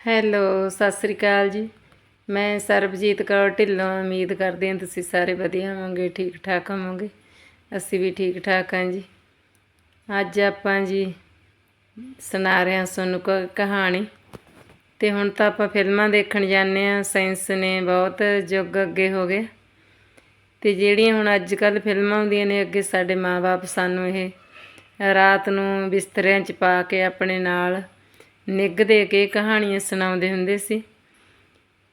Hello, Sat Sri ਅਕਾਲ ਜੀ। ਮੈਂ ਸਰਬਜੀਤ ਕੌਰ ਢਿੱਲੋਂ, ਉਮੀਦ ਕਰਦੇ ਹਾਂ ਤੁਸੀਂ ਸਾਰੇ ਵਧੀਆ ਹੋਵੋਗੇ, ਠੀਕ ਠਾਕ ਹੋਵੋਗੇ। ਅਸੀਂ ਵੀ ਠੀਕ ਠਾਕ ਹਾਂ ਜੀ। ਅੱਜ ਆਪਾਂ ਜੀ ਸੁਣਾ ਰਹੇ ਹਾਂ ਤੁਹਾਨੂੰ ਕ, ਕਹਾਣੀ। ਤੇ ਹੁਣ ਤਾਂ ਆਪਾਂ ਫਿਲਮਾਂ ਦੇਖਣ ਜਾਂਦੇ ਹਾਂ, ਸਾਇੰਸ ਨੇ ਬਹੁਤ ਯੁੱਗ ਅੱਗੇ ਹੋ ਗਏ। ਤੇ ਜਿਹੜੀਆਂ ਹੁਣ ਅੱਜ ਕੱਲ ਫਿਲਮਾਂ ਆਉਂਦੀਆਂ ਨੇ, ਅੱਗੇ ਸਾਡੇ ਮਾਪੇ ਸਾਨੂੰ ਇਹ ਰਾਤ ਨੂੰ ਬਿਸਤਰਿਆਂ 'ਚ ਪਾ ਕੇ ਆਪਣੇ ਨਾਲ ਨਿੱਘ ਦੇ ਕੇ ਕਹਾਣੀਆਂ ਸੁਣਾਉਂਦੇ ਹੁੰਦੇ ਸੀ।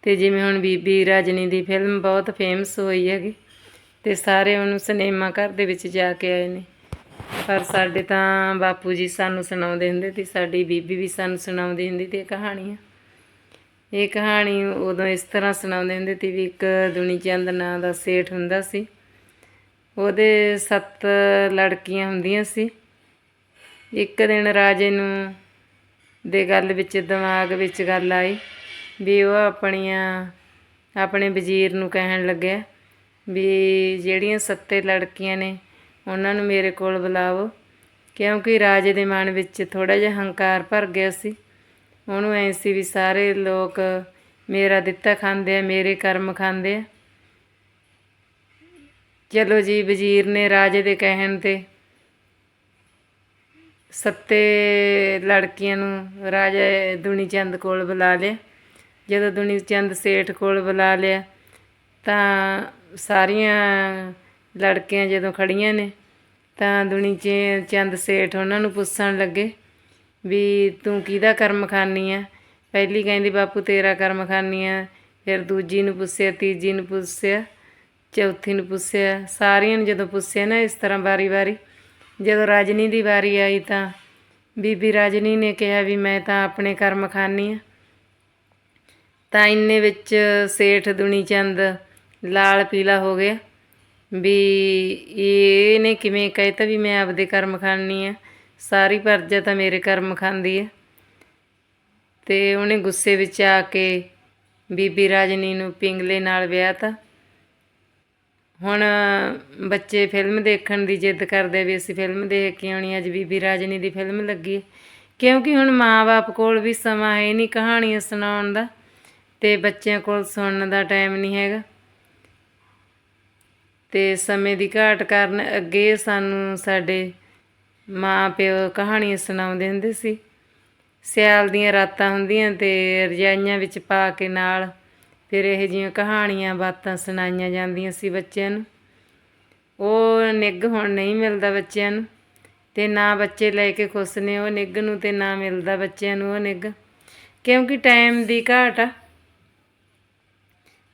ਤੇ ਜਿਵੇਂ ਹੁਣ ਬੀਬੀ ਰਜਨੀ ਦੀ ਫਿਲਮ ਬਹੁਤ ਫੇਮਸ ਹੋਈ ਹੈਗੀ, ਤੇ ਸਾਰੇ ਉਹਨੂੰ ਸਿਨੇਮਾ ਘਰ ਦੇ ਵਿੱਚ ਜਾ ਕੇ ਆਏ ਨੇ। ਪਰ ਸਾਡੇ ਤਾਂ ਬਾਪੂ ਜੀ ਸਾਨੂੰ ਸੁਣਾਉਂਦੇ ਹੁੰਦੇ ਤੇ ਸਾਡੀ ਬੀਬੀ ਵੀ ਸਾਨੂੰ ਸੁਣਾਉਂਦੀ ਹੁੰਦੀ ਤੇ ਇਹ ਕਹਾਣੀਆਂ। ਇਹ ਕਹਾਣੀ ਉਦੋਂ ਇਸ ਤਰ੍ਹਾਂ ਸੁਣਾਉਂਦੇ ਹੁੰਦੇ ਸੀ ਵੀ ਇੱਕ ਦੁਨੀ ਚੰਦ ਨਾਂ ਦਾ ਸੇਠ ਹੁੰਦਾ ਸੀ। ਉਹਦੇ ਸੱਤ ਲੜਕੀਆਂ ਹੁੰਦੀਆਂ ਸੀ। ਇੱਕ ਦਿਨ ਰਾਜੇ ਨੂੰ ਦੇ ਗੱਲ ਵਿੱਚ, ਦਿਮਾਗ ਵਿੱਚ ਗੱਲ ਆਈ ਵੀ ਉਹ ਆਪਣੀਆਂ, ਆਪਣੇ ਵਜ਼ੀਰ ਨੂੰ ਕਹਿਣ ਲੱਗਿਆ ਵੀ ਜਿਹੜੀਆਂ ਸੱਤੇ ਲੜਕੀਆਂ ਨੇ, ਉਹਨਾਂ ਨੂੰ ਮੇਰੇ ਕੋਲ ਬੁਲਾਓ। ਕਿਉਂਕਿ ਰਾਜੇ ਦੇ ਮਨ ਵਿੱਚ ਥੋੜਾ ਜਿਹਾ ਹੰਕਾਰ ਭਰ ਗਿਆ ਸੀ। ਉਹਨੂੰ ਐ ਸੀ ਵੀ ਸਾਰੇ ਲੋਕ ਮੇਰਾ ਦਿੱਤਾ ਖਾਂਦੇ ਆ, ਮੇਰੇ ਕਰਮ ਖਾਂਦੇ ਆ। ਚਲੋ ਜੀ, ਵਜ਼ੀਰ ਨੇ ਰਾਜੇ ਦੇ ਕਹਿਣ ਤੇ ਸੱਤੇ ਲੜਕੀਆਂ ਨੂੰ ਰਾਜਾ ਦੁਨੀ ਚੰਦ ਕੋਲ ਬੁਲਾ ਲਿਆ। ਜਦੋਂ ਦੁਨੀ ਚੰਦ ਸੇਠ ਕੋਲ ਬੁਲਾ ਲਿਆ, ਤਾਂ ਸਾਰੀਆਂ ਲੜਕੀਆਂ ਜਦੋਂ ਖੜੀਆਂ ਨੇ, ਤਾਂ ਦੁਨੀ ਚੰਦ ਸੇਠ ਉਹਨਾਂ ਨੂੰ ਪੁੱਛਣ ਲੱਗੇ ਵੀ ਤੂੰ ਕਿਹਦਾ ਕਰਮ ਖਾਨੀ ਆ? ਪਹਿਲੀ ਕਹਿੰਦੀ, ਬਾਪੂ, ਤੇਰਾ ਕਰਮ ਖਾਨੀ ਆ। ਫਿਰ ਦੂਜੀ ਨੂੰ ਪੁੱਛਿਆ, ਤੀਜੀ ਨੂੰ ਪੁੱਛਿਆ, ਚੌਥੀ ਨੂੰ ਪੁੱਛਿਆ। ਸਾਰੀਆਂ ਨੂੰ ਜਦੋਂ ਪੁੱਛਿਆ ਨਾ ਇਸ ਤਰ੍ਹਾਂ ਵਾਰੀ-ਵਾਰੀ ਜਦੋਂ ਰਜਨੀ ਦੀ ਵਾਰੀ ਆਈ ਤਾਂ ਬੀਬੀ ਰਜਨੀ ਨੇ ਕਿਹਾ ਵੀ ਮੈਂ ਤਾਂ ਆਪਣੇ ਕਰਮ ਖਾਨੀ ਆ। ਤਾਂ ਇੰਨੇ ਵਿੱਚ ਸੇਠ ਦੁਨੀ ਚੰਦ ਲਾਲ ਪੀਲਾ ਹੋ ਗਿਆ ਵੀ ਇਹਨੇ ਕਿਵੇਂ ਕਹਿਤਾ ਵੀ ਮੈਂ ਆਪਦੇ ਕਰਮ ਖਾਨੀ ਆ। ਸਾਰੀ ਪਰਜਾ ਤਾਂ ਮੇਰੇ ਕਰਮ ਖਾਂਦੀ ਆ। ਤੇ ਉਹਨੇ ਗੁੱਸੇ ਵਿੱਚ ਆ ਕੇ ਬੀਬੀ ਰਾਜਨੀ ਨੂੰ ਪਿੰਗਲੇ ਨਾਲ ਵਿਆਹਤਾ। ਹੁਣ ਬੱਚੇ ਫਿਲਮ ਦੇਖਣ ਦੀ ਜਿੱਦ ਕਰਦੇ ਵੀ ਅਸੀਂ ਫਿਲਮ ਦੇਖ ਕੇ ਆਉਣੀ ਅੱਜ ਬੀਬੀ ਰਾਜਨੀ ਦੀ ਫਿਲਮ ਲੱਗੀ ਹੈ। ਕਿਉਂਕਿ ਹੁਣ ਮਾਂ-ਬਾਪ ਕੋਲ ਵੀ ਸਮਾਂ ਹੈ ਨਹੀਂ ਕਹਾਣੀਆਂ ਸੁਣਾਉਣ ਦਾ ਤੇ ਬੱਚਿਆਂ ਕੋਲ ਸੁਣਨ ਦਾ ਟਾਈਮ ਨਹੀਂ ਹੈਗਾ ਤੇ ਸਮੇਂ ਦੀ ਘਾਟ ਕਾਰਨ ਅੱਗੇ ਸਾਨੂੰ ਸਾਡੇ ਮਾਂ ਪਿਓ ਕਹਾਣੀਆਂ ਸੁਣਾਉਂਦੇ ਹੁੰਦੇ ਸੀ ਸਿਆਲ ਦੀਆਂ ਰਾਤਾਂ ਹੁੰਦੀਆਂ ਤੇ ਰਜਾਈਆਂ ਵਿੱਚ ਪਾ ਕੇ ਨਾਲ ਫਿਰ ਇਹ ਜਿਹੀਆਂ ਕਹਾਣੀਆਂ, ਬਾਤਾਂ ਸੁਣਾਈਆਂ ਜਾਂਦੀਆਂ ਸੀ ਬੱਚਿਆਂ ਨੂੰ। ਉਹ ਨਿੱਘ ਹੁਣ ਨਹੀਂ ਮਿਲਦਾ ਬੱਚਿਆਂ ਨੂੰ। ਤੇ ਨਾ ਬੱਚੇ ਲੈ ਕੇ ਖੁਸ਼ ਨੇ, ਉਹ ਨਿੱਘ ਨੂੰ ਤੇ ਨਾ ਮਿਲਦਾ ਬੱਚਿਆਂ ਨੂੰ ਉਹ ਨਿੱਘ। ਕਿਉਂਕਿ ਟਾਈਮ ਦੀ ਘਾਟ ਆ।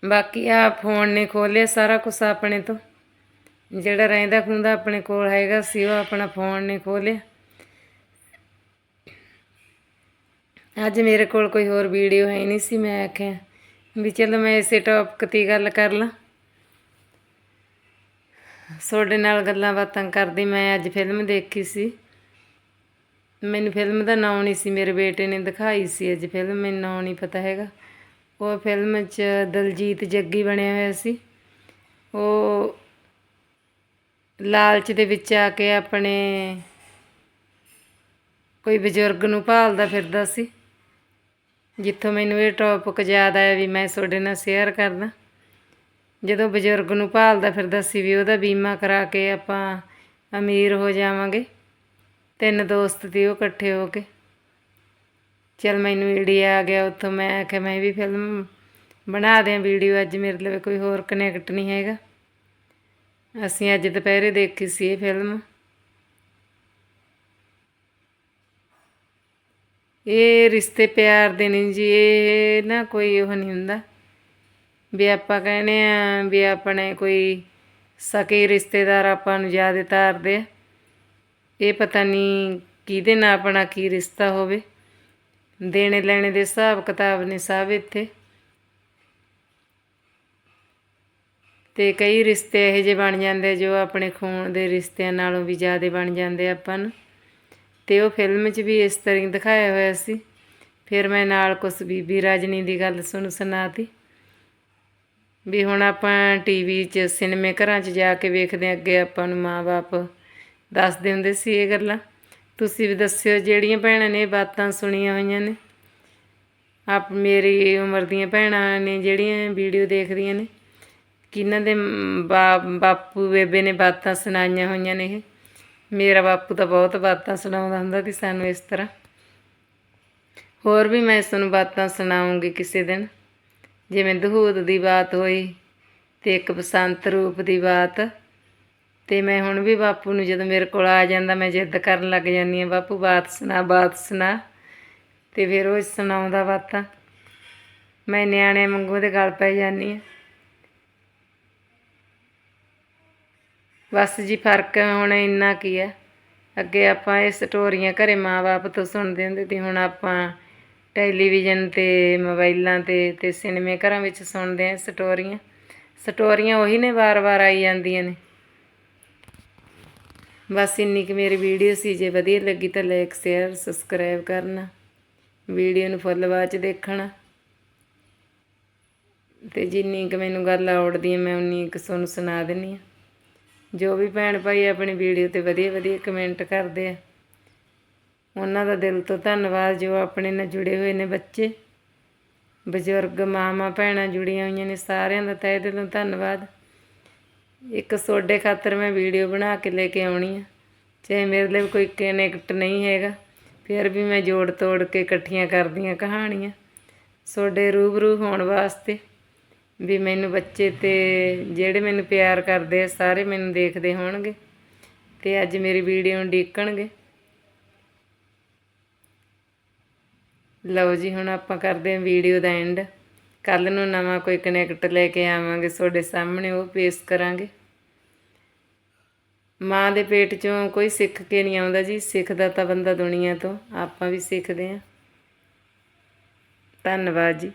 ਬਾਕੀ ਆ ਫੋਨ ਨੇ ਖੋਲਿਆ ਸਾਰਾ ਕੁਝ ਆਪਣੇ ਤੋਂ। ਜਿਹੜਾ ਰਹਿੰਦਾ ਖੁੰਦਾ ਆਪਣੇ ਕੋਲ ਹੈਗਾ ਸੀ, ਉਹ ਆਪਣਾ ਫੋਨ ਨੇ ਖੋਲਿਆ ਅੱਜ ਮੇਰੇ ਕੋਲ ਕੋਈ ਹੋਰ ਵੀਡੀਓ ਹੈ ਨਹੀਂ ਸੀ, ਮੈਂ ਆਖਿਆ। ਵੀ ਚਲੋ ਮੈਂ ਇਸੇ ਟੌਪਿਕ ਤੇ ਗੱਲ ਕਰ ਲਾਂ। ਤੁਹਾਡੇ ਨਾਲ ਗੱਲਾਂ ਬਾਤਾਂ ਕਰਦੀ ਮੈਂ ਅੱਜ ਫਿਲਮ ਦੇਖੀ ਸੀ। ਮੈਨੂੰ ਫਿਲਮ ਦਾ ਨਾਮ ਨਹੀਂ ਸੀ, ਮੇਰੇ ਬੇਟੇ ਨੇ ਦਿਖਾਈ ਸੀ ਅੱਜ ਫਿਲਮ ਮੈਨੂੰ ਨਾਮ ਨਹੀਂ ਪਤਾ ਹੈਗਾ। ਉਹ ਫਿਲਮ 'ਚ ਦਲਜੀਤ ਜੱਗੀ ਬਣਿਆ ਹੋਇਆ ਸੀ। ਉਹ ਲਾਲਚ ਦੇ ਵਿੱਚ ਆ ਕੇ ਆਪਣੇ ਕੋਈ ਬਜ਼ੁਰਗ ਨੂੰ ਭਾਲਦਾ ਫਿਰਦਾ ਸੀ। ਜਿੱਥੋਂ ਮੈਨੂੰ ਇਹ ਟੌਪਿਕ ਯਾਦ ਆਇਆ ਵੀ ਮੈਂ ਤੁਹਾਡੇ ਨਾਲ ਸ਼ੇਅਰ ਕਰਦਾ। ਜਦੋਂ ਬਜ਼ੁਰਗ ਨੂੰ ਭਾਲਦਾ ਫਿਰਦਾ ਸੀ ਵੀ ਉਹਦਾ ਬੀਮਾ ਕਰਾ ਕੇ ਆਪਾਂ ਅਮੀਰ ਹੋ ਜਾਵਾਂਗੇ। ਤਿੰਨ ਦੋਸਤ ਸੀ ਉਹ ਇਕੱਠੇ ਹੋ ਕੇ। ਚਲ ਮੈਨੂੰ ਆਈਡੀਆ ਆ ਗਿਆ ਉੱਥੋਂ ਮੈਂ ਆਖਿਆ ਮੈਂ ਵੀ ਫਿਲਮ ਬਣਾ ਦਿਆਂ ਵੀਡੀਓ ਅੱਜ ਮੇਰੇ ਲਈ ਕੋਈ ਹੋਰ ਕਨੈਕਟ ਨਹੀਂ ਹੈਗਾ। ਅਸੀਂ ਅੱਜ ਦੁਪਹਿਰੇ ਦੇਖੀ ਸੀ ਇਹ ਫਿਲਮ ਇਹ ਰਿਸ਼ਤੇ ਪਿਆਰ ਦੇ ਨੇ ਜੀ, ਇਹ ਨਾ ਕੋਈ ਉਹ ਨਹੀਂ ਹੁੰਦਾ। ਵੀ ਆਪਾਂ ਕਹਿੰਦੇ ਆ ਵੀ ਆਪਣੇ ਕੋਈ ਸਕੇ ਰਿਸ਼ਤੇਦਾਰ ਆਪਾਂ ਨੂੰ ਜ਼ਿਆਦਾ ਤਾਰਦੇ ਆ। ਇਹ ਪਤਾ ਨਹੀਂ ਕਿਹਦੇ ਨਾਲ ਆਪਣਾ ਕੀ ਰਿਸ਼ਤਾ ਹੋਵੇ। ਦੇਣੇ ਲੈਣੇ ਦੇ ਹਿਸਾਬ ਕਿਤਾਬ ਨੇ ਸਭ ਇੱਥੇ। ਤੇ ਕਈ ਰਿਸ਼ਤੇ ਇਹੋ ਜਿਹੇ ਬਣ ਜਾਂਦੇ ਜੋ ਆਪਣੇ ਖੂਨ ਦੇ ਰਿਸ਼ਤਿਆਂ ਨਾਲੋਂ ਵੀ ਜ਼ਿਆਦਾ ਬਣ ਜਾਂਦੇ ਆਪਾਂ ਨੂੰ। ਤੇ ਉਹ ਫਿਲਮ 'ਚ ਵੀ ਇਸ ਤਰ੍ਹਾਂ ਹੀ ਦਿਖਾਇਆ ਹੋਇਆ ਸੀ। ਫਿਰ ਮੈਂ ਨਾਲ ਕੁਛ ਬੀਬੀ ਰਾਜਨੀ ਦੀ ਗੱਲ ਸੁਣ ਸੁਣਾਤੀ। ਵੀ ਹੁਣ ਆਪਾਂ ਟੀਵੀ 'ਚ ਸਿਨੇਮੇ ਘਰਾਂ 'ਚ ਜਾ ਕੇ ਵੇਖਦੇ ਹਾਂ, ਅੱਗੇ ਆਪਾਂ ਨੂੰ ਮਾਂ-ਬਾਪ ਦੱਸਦੇ ਹੁੰਦੇ ਸੀ ਇਹ ਗੱਲਾਂ। ਤੁਸੀਂ ਵੀ ਦੱਸਿਓ ਜਿਹੜੀਆਂ ਭੈਣਾਂ ਨੇ ਇਹ ਬਾਤਾਂ ਸੁਣੀਆਂ ਹੋਈਆਂ ਨੇ। ਆਪ ਮੇਰੀ ਉਮਰ ਦੀਆਂ ਭੈਣਾਂ ਨੇ ਜਿਹੜੀਆਂ ਵੀਡੀਓ ਦੇਖਦੀਆਂ ਨੇ। ਕਿਹਨਾਂ ਦੇ ਬਾ ਬਾਪੂ ਬੇਬੇ ਨੇ ਬਾਤਾਂ ਸੁਣਾਈਆਂ ਹੋਈਆਂ ਨੇ ਇਹ? ਮੇਰਾ ਬਾਪੂ ਤਾਂ ਬਹੁਤ ਬਾਤਾਂ ਸੁਣਾਉਂਦਾ ਹੁੰਦਾ ਸੀ ਸਾਨੂੰ ਇਸ ਤਰ੍ਹਾਂ। ਹੋਰ ਵੀ ਮੈਂ ਤੁਹਾਨੂੰ ਬਾਤਾਂ ਸੁਣਾਉਂਗੀ ਕਿਸੇ ਦਿਨ। ਜਿਵੇਂ ਦਹੂਦ ਦੀ ਬਾਤ ਹੋਈ ਤੇ ਇੱਕ ਬਸੰਤ ਰੂਪ ਦੀ ਬਾਤ। ਤੇ ਮੈਂ ਹੁਣ ਵੀ ਬਾਪੂ ਨੂੰ ਜਦੋਂ ਮੇਰੇ ਕੋਲ ਆ ਜਾਂਦਾ ਮੈਂ ਜਿੱਦ ਕਰਨ ਲੱਗ ਜਾਂਦੀ ਹਾਂ, ਬਾਪੂ, ਬਾਤ ਸੁਣਾ ਬਾਤ ਸੁਣਾ। ਤੇ ਫਿਰ ਉਹ ਸੁਣਾਉਂਦਾ ਬਾਤਾਂ। ਮੈਂ ਨਿਆਣੇ ਵਾਂਗੂ ਦੇ ਗਲ ਪੈ ਜਾਂਦੀ ਹਾਂ। ਬਸ ਜੀ ਫ਼ਰਕ ਹੁਣ ਇੰਨਾ ਕੀ ਹੈ ਅੱਗੇ ਆਪਾਂ ਇਹ ਸਟੋਰੀਆਂ ਘਰੇ ਮਾਂ-ਬਾਪ ਤੋਂ ਸੁਣਦੇ ਹੁੰਦੇ ਤੇ ਹੁਣ ਆਪਾਂ ਟੈਲੀਵਿਜ਼ਨ ਤੇ, ਮੋਬਾਈਲਾਂ ਤੇ ਤੇ ਸਿਨੇਮੇ ਘਰਾਂ ਵਿੱਚ ਸੁਣਦੇ ਆ ਸਟੋਰੀਆਂ। ਸਟੋਰੀਆਂ ਉਹੀ ਨੇ ਵਾਰ-ਵਾਰ ਆਈ ਜਾਂਦੀਆਂ ਨੇ। ਬਸ ਇੰਨੀ ਕਿ ਮੇਰੀ ਵੀਡੀਓ ਸੀ, ਜੇ ਵਧੀਆ ਲੱਗੀ ਤਾਂ ਲਾਈਕ ਸ਼ੇਅਰ ਸਬਸਕ੍ਰਾਈਬ ਕਰਨਾ। ਵੀਡੀਓ ਨੂੰ ਫੁੱਲ ਬਾਅਦ ਚ ਦੇਖਣਾ। ਤੇ ਜਿੰਨੀ ਕਿ ਮੈਨੂੰ ਗੱਲ ਆਉੜਦੀ ਹੈ ਮੈਂ ਉਨੀ ਕੁ ਤੁਹਾਨੂੰ ਸੁਣਾ ਦਿੰਨੀ ਆ। ਜੋ ਵੀ ਭੈਣ ਭਾਈ ਆਪਣੀ ਵੀਡੀਓ ਤੇ ਵਧੀਆ ਵਧੀਆ ਕਮੈਂਟ ਕਰਦੇ ਆ, ਉਹਨਾਂ ਦਾ ਦਿਲ ਤੋਂ ਧੰਨਵਾਦ ਜੋ ਆਪਣੇ ਨਾਲ ਜੁੜੇ ਹੋਏ ਨੇ ਬੱਚੇ। ਬਜ਼ੁਰਗ ਮਾਮਾ ਭੈਣਾਂ ਜੁੜੀਆਂ ਹੋਈਆਂ ਨੇ, ਸਾਰਿਆਂ ਦਾ ਤਹਿ ਦਿਲੋਂ ਧੰਨਵਾਦ। ਇੱਕ ਸੋਡੇ ਖਾਤਰ ਮੈਂ ਵੀਡੀਓ ਬਣਾ ਕੇ ਲੈ ਕੇ ਆਉਣੀ ਆ, ਚਾਹੇ ਮੇਰੇ ਲਈ ਕੋਈ ਕਨੈਕਟ ਨਹੀਂ ਹੈਗਾ, ਫਿਰ ਵੀ ਮੈਂ ਜੋੜ ਤੋੜ ਕੇ ਇਕੱਠੀਆਂ ਕਰਦੀਆਂ ਕਹਾਣੀਆਂ। ਸੋਡੇ ਰੂਬਰੂ ਹੋਣ ਵਾਸਤੇ ਵੀ ਮੈਨੂੰ ਬੱਚੇ ਤੇ ਜਿਹੜੇ ਮੈਨੂੰ ਪਿਆਰ ਕਰਦੇ ਆ, ਸਾਰੇ ਮੈਨੂੰ ਦੇਖਦੇ ਹੋਣਗੇ ਤੇ ਅੱਜ ਮੇਰੀ ਵੀਡੀਓ ਨੂੰ ਡੀਕਣਗੇ ਲਓ ਜੀ, ਹੁਣ ਆਪਾਂ ਕਰਦੇ ਹਾਂ ਵੀਡੀਓ ਦਾ ਐਂਡ ਕੱਲ ਨੂੰ ਨਵਾਂ ਕੋਈ ਕਨੈਕਟ ਲੈ ਕੇ ਆਵਾਂਗੇ, ਤੁਹਾਡੇ ਸਾਹਮਣੇ ਉਹ ਪੇਸ਼ ਕਰਾਂਗੇ। ਮਾਂ ਦੇ ਪੇਟ ਚੋਂ ਕੋਈ ਸਿੱਖ ਕੇ ਨਹੀਂ ਆਉਂਦਾ ਜੀ, ਸਿੱਖਦਾ ਤਾਂ ਬੰਦਾ ਦੁਨੀਆ ਤੋਂ, ਆਪਾਂ ਵੀ ਸਿੱਖਦੇ ਹਾਂ। ਧੰਨਵਾਦ ਜੀ।